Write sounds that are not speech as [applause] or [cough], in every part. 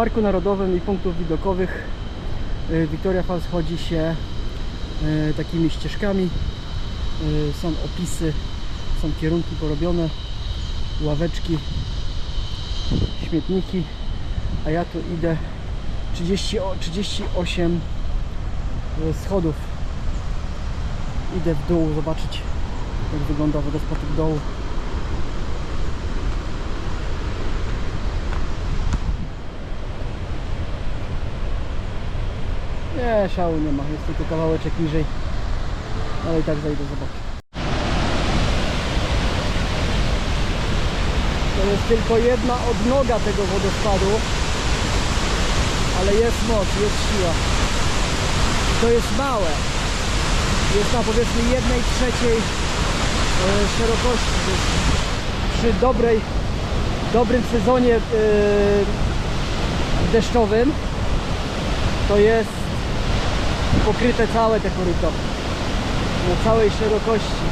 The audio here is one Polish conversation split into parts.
Parku Narodowym i punktów widokowych y, Victoria Falls chodzi się y, takimi ścieżkami. Y, Są opisy, są kierunki porobione, ławeczki, śmietniki, a ja tu idę 30, o- 38 y, schodów. Idę w dół zobaczyć jak wygląda wodospad w dołu. Nie, szału nie ma, jest tylko kawałeczek niżej, ale i tak zajdę zobaczyć. To jest tylko jedna odnoga tego wodospadu, ale jest moc, jest siła. To jest małe. Jest na powiedzmy jednej trzeciej e, szerokości. Przy dobrej, dobrym sezonie e, deszczowym to jest pokryte całe te koryto na całej szerokości.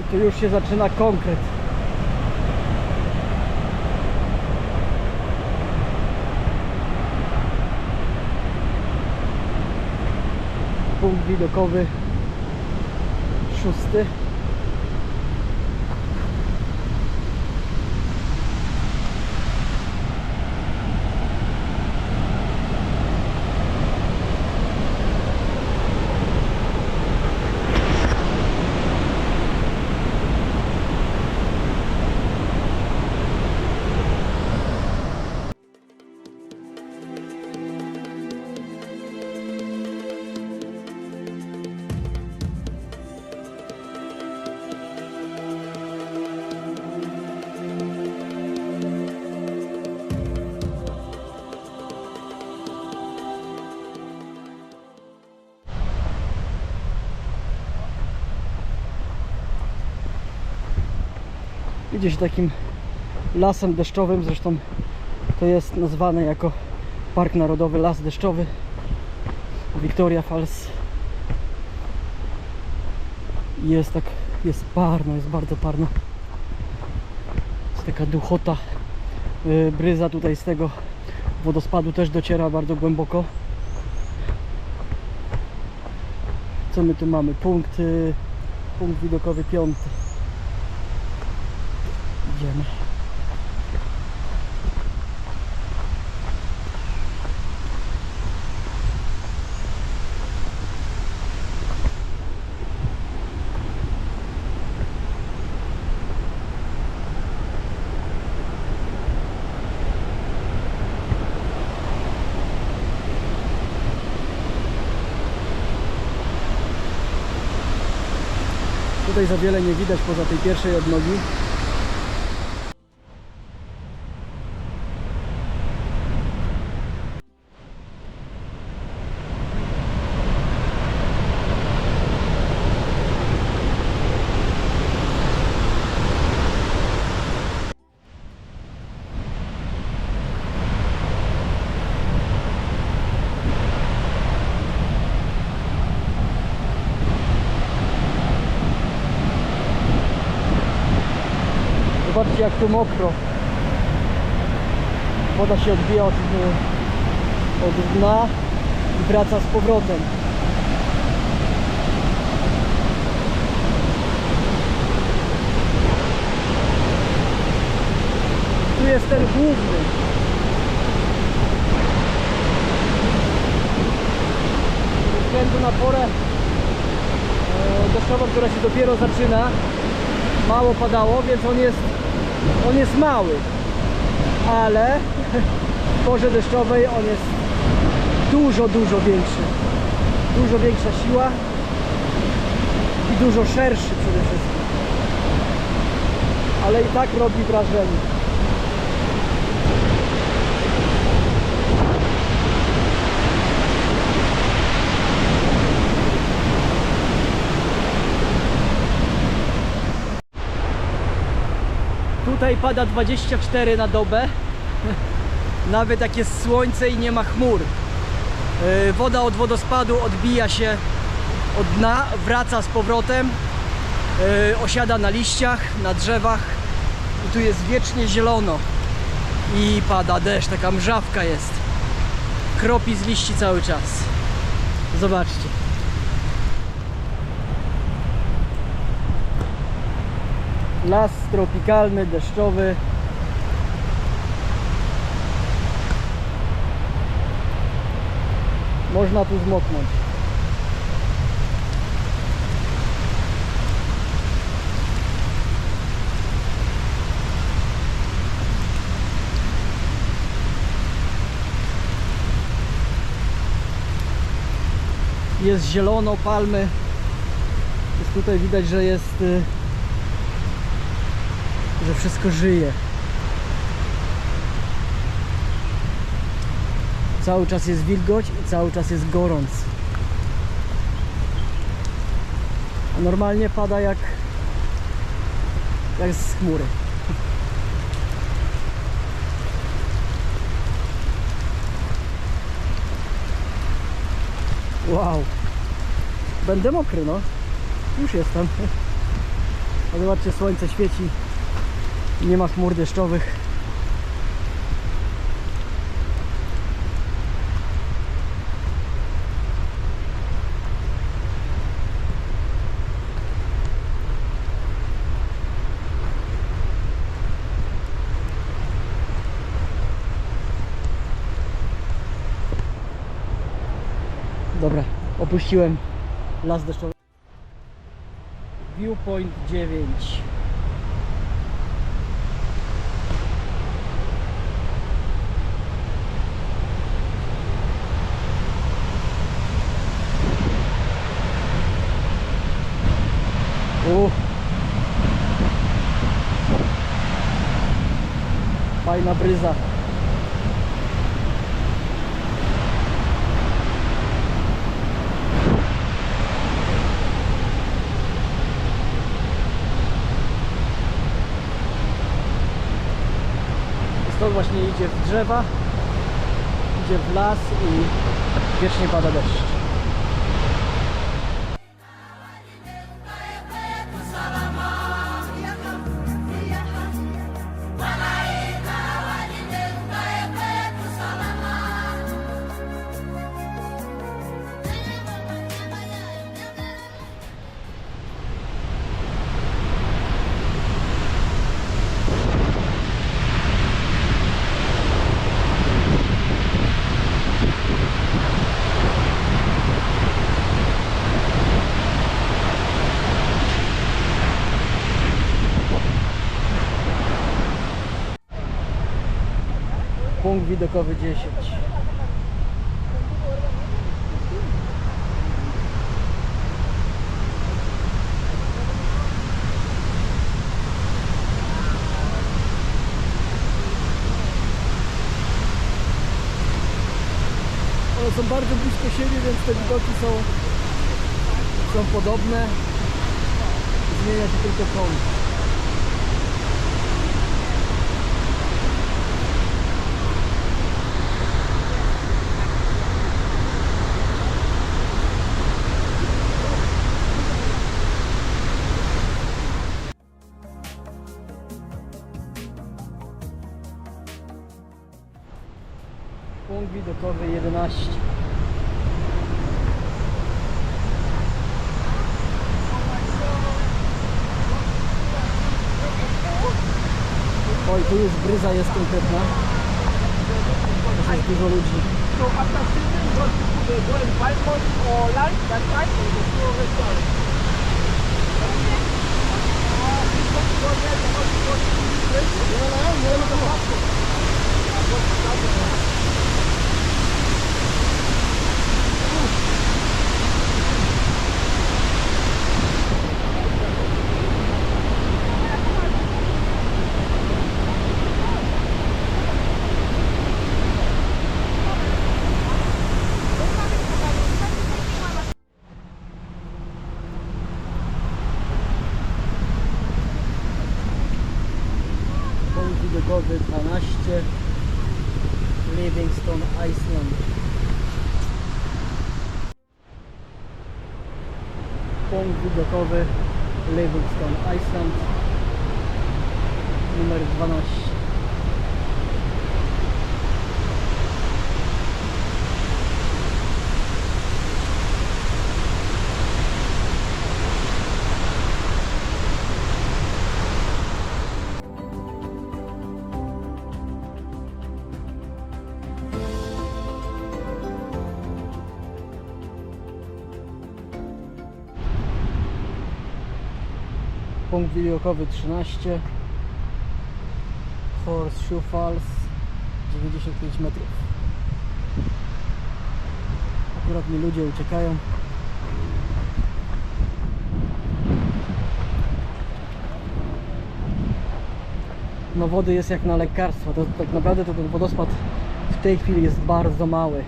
I tu już się zaczyna konkret. Punkt widokowy szósty. Idzie się takim lasem deszczowym, zresztą to jest nazwane jako Park Narodowy Las Deszczowy Victoria Falls. Jest tak, jest parno, jest bardzo parno. Jest taka duchota. Yy, Bryza tutaj z tego wodospadu też dociera bardzo głęboko. Co my tu mamy? Punkt, yy, punkt widokowy piąty. Idziemy. Tutaj za wiele nie widać poza tej pierwszej odnogi. Zobaczcie jak tu mokro. Woda się odbija od, od dna i wraca z powrotem. Tu jest ten główny. Ze względu na porę e, deszczową, która się dopiero zaczyna, mało padało, więc on jest, on jest mały, ale w porze deszczowej on jest dużo, dużo większy. Dużo większa siła i dużo szerszy przede wszystkim. Ale i tak robi wrażenie. Tutaj pada 24 na dobę. [laughs] Nawet jak jest słońce i nie ma chmur. Yy, Woda od wodospadu odbija się od dna, wraca z powrotem, yy, osiada na liściach, na drzewach i tu jest wiecznie zielono i pada deszcz, taka mrzawka jest. Kropi z liści cały czas. Zobaczcie. Las tropikalny, deszczowy. Można tu zmoknąć. Jest zielono, palmy. Jest tutaj widać, że jest y, że wszystko żyje. Cały czas jest wilgoć i cały czas jest gorąc. A normalnie pada jak jak z chmury. Wow. Będę mokry, no. Już jestem. [laughs] A zobaczcie, słońce świeci. Nie ma chmur deszczowych. Dobra, opuściłem las deszczowy. Viewpoint 9. U. Fajna bryza. Stąd właśnie idzie w drzewa, idzie w las i wiecznie pada deszcz. Widokowy 10. One są bardzo blisko siebie, więc te widoki są, są podobne. Zmienia się tylko kąt. Punkt widokowy 11. Oj, tu już bryza jest konkretna. Też jest dużo ludzi. So after you want to go and buy one or lunch, that's right, or you go restaurant. Punkt widokowy 12. Livingstone Iceland. Widokowy Livingston Island numer 12 widokowy 13 Horseshoe Falls 95 metrów. Akurat mi ludzie uciekają. No wody jest jak na lekarstwo to tak naprawdę to ten wodospad w tej chwili jest bardzo mały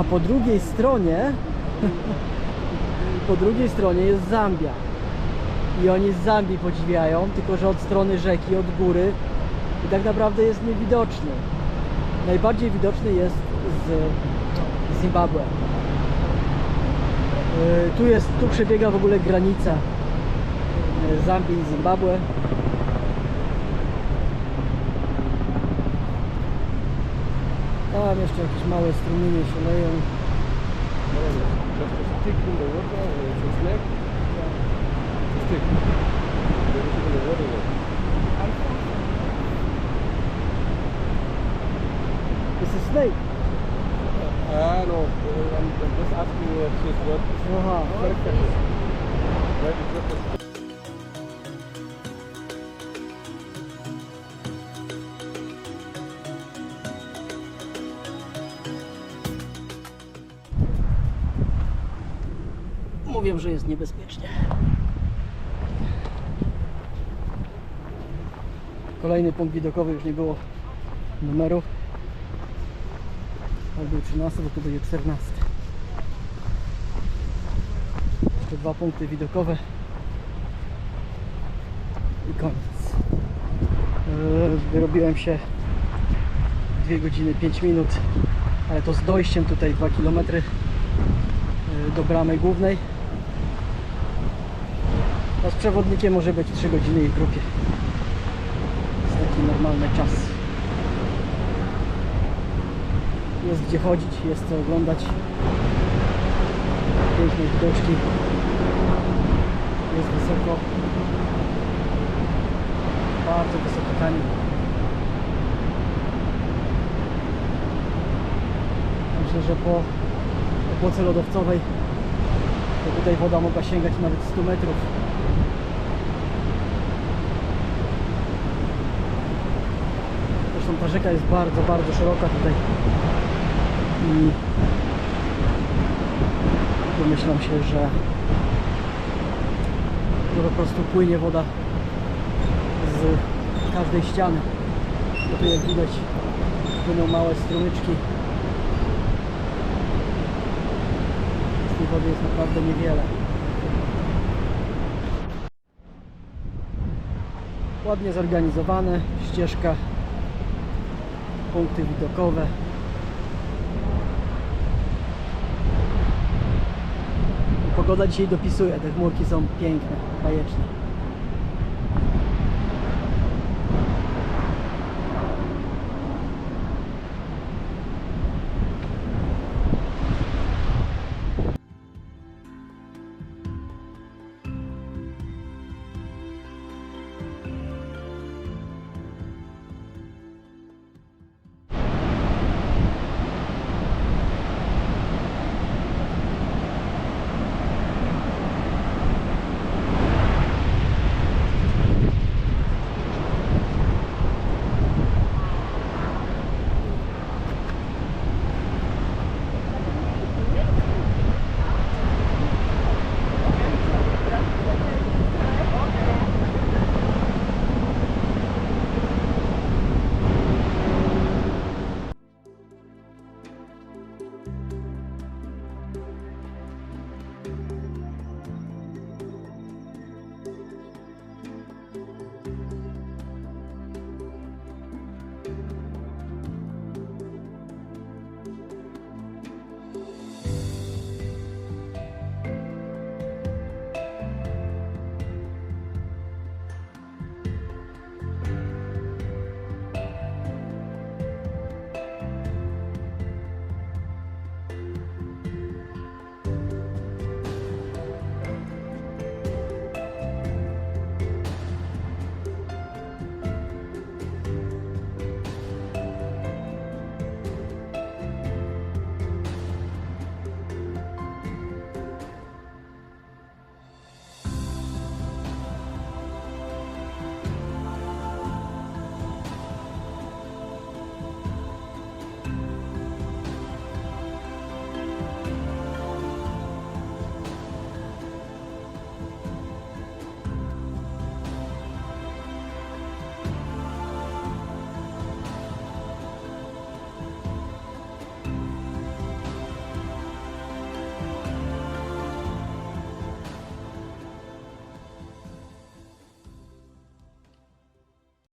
A po drugiej stronie [laughs] po drugiej stronie jest Zambia. I oni z Zambii podziwiają, tylko że od strony rzeki, od góry i tak naprawdę jest niewidoczny. Najbardziej widoczny jest z Zimbabwe. Yy, Tu jest, tu przebiega w ogóle granica yy, Zambii i Zimbabwe. Tam jeszcze jakieś małe strumienie się leją. It's a snake. Ah, no. uh, I'm, I'm just asking if she's what. Aha, perfect. Right, it's Mówię, że jest niebezpiecznie. Kolejny punkt widokowy, już nie było numerów. Jak był 13, to tu będzie 14. Jeszcze dwa punkty widokowe. I koniec. Eee, Wyrobiłem się 2 godziny 5 minut, ale to z dojściem tutaj 2 km do bramy głównej. A z przewodnikiem może być 3 godziny i w grupie. Jest taki normalny czas. Jest gdzie chodzić, jest co oglądać. Piękne widoczki. Jest wysoko. Bardzo wysoko kani. Myślę, że po epoce lodowcowej to tutaj woda mogła sięgać nawet 100 metrów. Zresztą ta rzeka jest bardzo, bardzo szeroka tutaj. I domyślam się, że to po prostu płynie woda z każdej ściany. Bo tu jak widać płyną małe strumyczki. Z tej wody jest naprawdę niewiele. Ładnie zorganizowane, ścieżka, punkty widokowe. Pogoda dzisiaj dopisuje, te chmurki są piękne, bajeczne.